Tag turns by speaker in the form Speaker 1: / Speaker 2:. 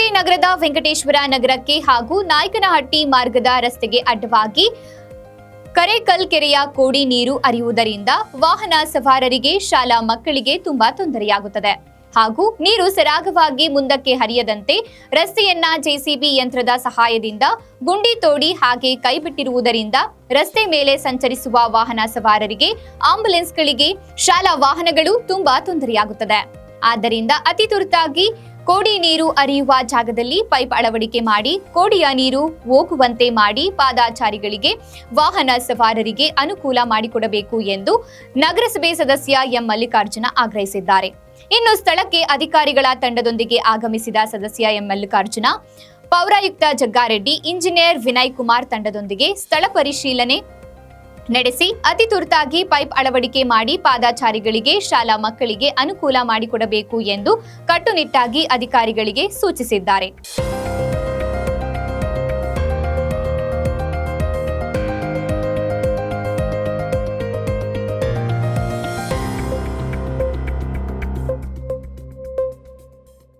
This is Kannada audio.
Speaker 1: ವೆಂಕಟೇಶ್ವರ ನಗರಕ್ಕೆ ಹಾಗೂ ನಾಯಕನಹಟ್ಟಿ ಮಾರ್ಗದ ರಸ್ತೆಗೆ ಅಡ್ಡವಾಗಿ ಕರೇಕಲ್ ಕೆರೆಯ ಕೋಡಿ ನೀರು ಅರಿಯುವುದರಿಂದ ವಾಹನ ಸವಾರರಿಗೆ, ಶಾಲಾ ಮಕ್ಕಳಿಗೆ ತುಂಬಾ ತೊಂದರೆಯಾಗುತ್ತದೆ. ಹಾಗೂ ನೀರು ಸರಾಗವಾಗಿ ಮುಂದಕ್ಕೆ ಹರಿಯದಂತೆ ರಸ್ತೆಯನ್ನ ಜೆಸಿಬಿ ಯಂತ್ರದ ಸಹಾಯದಿಂದ ಗುಂಡಿ ತೋಡಿ ಹಾಗೆ ಕೈಬಿಟ್ಟಿರುವುದರಿಂದ ರಸ್ತೆ ಮೇಲೆ ಸಂಚರಿಸುವ ವಾಹನ ಸವಾರರಿಗೆ, ಆಂಬುಲೆನ್ಸ್ಗಳಿಗೆ, ಶಾಲಾ ವಾಹನಗಳು ತುಂಬಾ ತೊಂದರೆಯಾಗುತ್ತದೆ. ಆದ್ದರಿಂದ ಅತಿ ತುರ್ತಾಗಿ ಕೋಡಿ ನೀರು ಹರಿಯುವ ಜಾಗದಲ್ಲಿ ಪೈಪ್ ಅಳವಡಿಕೆ ಮಾಡಿ, ಕೋಡಿಯ ನೀರು ಹೋಗುವಂತೆ ಮಾಡಿ ಪಾದಾಚಾರಿಗಳಿಗೆ ವಾಹನ ಸವಾರರಿಗೆ ಅನುಕೂಲ ಮಾಡಿಕೊಡಬೇಕು ಎಂದು ನಗರಸಭೆ ಸದಸ್ಯ ಎಂ ಮಲ್ಲಿಕಾರ್ಜುನ ಆಗ್ರಹಿಸಿದ್ದಾರೆ. ಇನ್ನು ಸ್ಥಳಕ್ಕೆ ಅಧಿಕಾರಿಗಳ ತಂಡದೊಂದಿಗೆ ಆಗಮಿಸಿದ ಸದಸ್ಯ ಎಂ ಮಲ್ಲಿಕಾರ್ಜುನ, ಪೌರಾಯುಕ್ತ ಜಗ್ಗಾರೆಡ್ಡಿ, ಇಂಜಿನಿಯರ್ ವಿನಯ್ ಕುಮಾರ್ ತಂಡದೊಂದಿಗೆ ಸ್ಥಳ ಪರಿಶೀಲನೆ ನಡೆಸಿ ಅತಿ ತುರ್ತಾಗಿ ಪೈಪ್ ಅಳವಡಿಕೆ ಮಾಡಿ ಪಾದಾಚಾರಿಗಳಿಗೆ, ಶಾಲಾ ಮಕ್ಕಳಿಗೆ ಅನುಕೂಲ ಮಾಡಿಕೊಡಬೇಕು ಎಂದು ಕಟ್ಟುನಿಟ್ಟಾಗಿ ಅಧಿಕಾರಿಗಳಿಗೆ ಸೂಚಿಸಿದ್ದಾರೆ.